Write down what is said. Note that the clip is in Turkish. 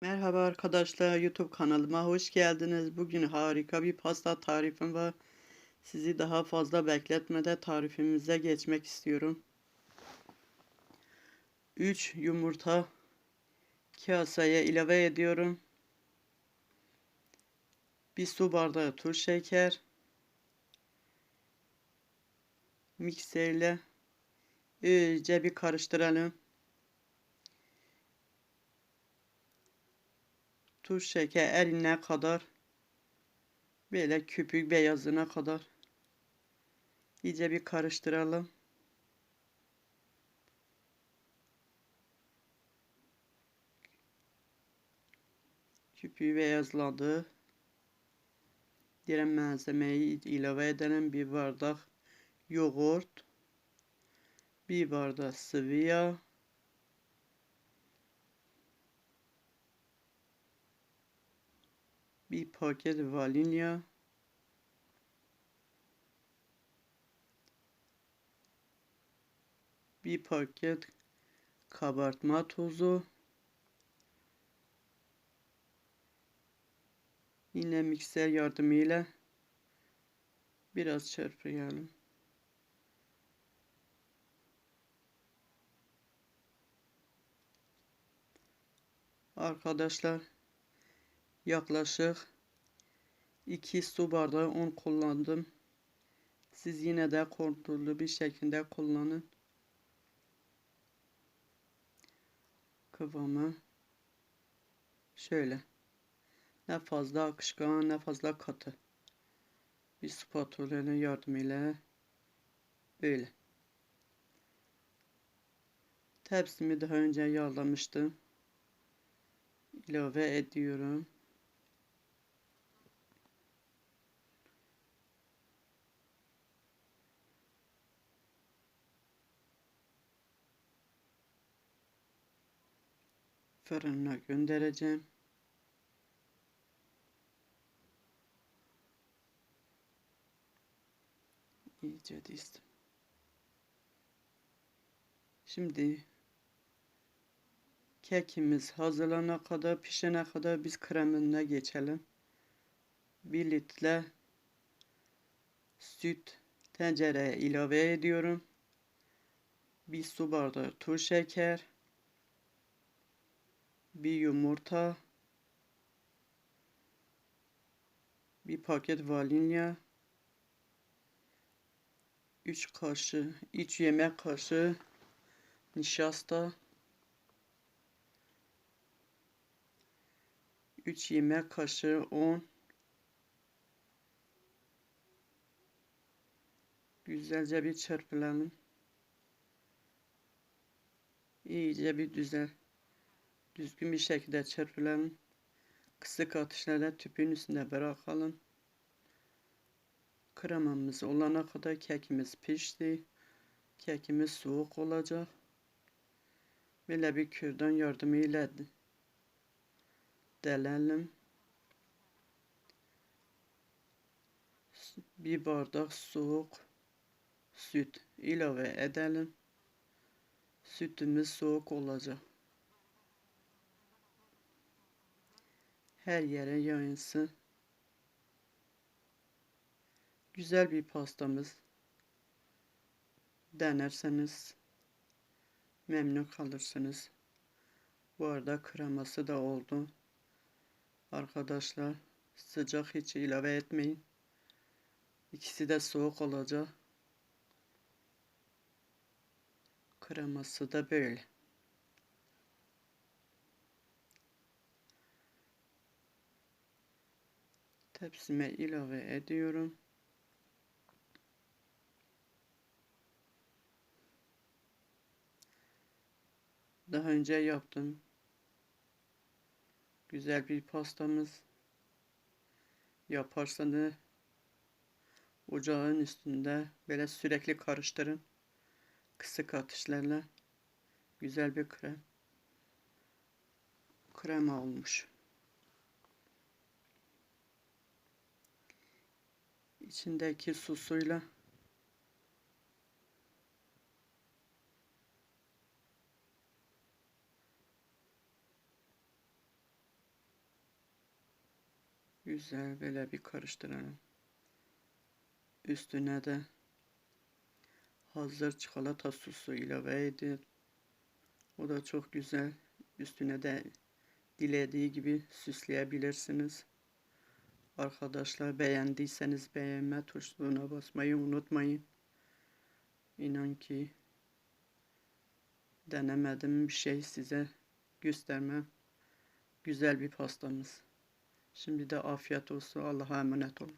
Merhaba arkadaşlar YouTube kanalıma hoş geldiniz. Bugün harika bir pasta tarifim var. Sizi daha fazla bekletmeden tarifimize geçmek istiyorum. 3 yumurta kaseye ilave ediyorum. Bir su bardağı tuz şeker. Mikserle iyice bir karıştıralım. Tuz şeker erine kadar böyle köpük beyazına kadar iyice bir karıştıralım. Köpüğü beyazladı. Diğer malzemeyi ilave edelim. Bir bardak yoğurt. Bir bardak sıvı yağ. Bir paket vanilya bir paket kabartma tozu yine mikser yardımıyla biraz çırpıyalım. Arkadaşlar yaklaşık 2 su bardağı un kullandım. Siz yine de kontrollü bir şekilde kullanın. Kıvamı şöyle. Ne fazla akışkan ne fazla katı. Bir spatula yardımıyla böyle. Tepsimi daha önce yağlamıştım ilave ediyorum. Fırına göndereceğim. İyice dizdim. Şimdi Kekimiz hazırlana kadar, pişene kadar biz kremine geçelim. 1 litre süt tencereye ilave ediyorum. Bir su bardağı tuz şeker. Bir yumurta. Bir paket vanilya. 3 kaşık, 3 yemek kaşığı nişasta. 3 yemek kaşığı un. Güzelce bir çırpılalım. İyice bir düzel. Düzgün bir şekilde çırpılalım. Kısık atışlarda tüpün üstünde bırakalım. Kremamız olana kadar kekimiz pişti. Kekimiz soğuk olacak. Böyle bir kürdan yardımıyla delelim. Bir bardak soğuk süt ilave edelim. Sütümüz soğuk olacak. Her yere yayılsın. Güzel bir pastamız. Denerseniz memnun kalırsınız. Bu arada kreması da oldu. Arkadaşlar sıcak hiç ilave etmeyin. İkisi de soğuk olacak. Kreması da böyle. Tepsime ilave ediyorum. Daha önce yaptım. Güzel bir pastamız. Yaparsanız ocağın üstünde böyle sürekli karıştırın. Kısık atışlarla güzel bir krem. Krema olmuş. İçindeki susuyla Güzel böyle bir karıştıralım. Üstüne de hazır çikolata sosu ilave edin. O da çok güzel. Üstüne de dilediği gibi süsleyebilirsiniz. Arkadaşlar beğendiyseniz beğenme tuşuna basmayı unutmayın. İnan ki denemedim bir şey size göstermem. Güzel bir pastamız. Şimdi de afiyet olsun. Allah'a emanet olun.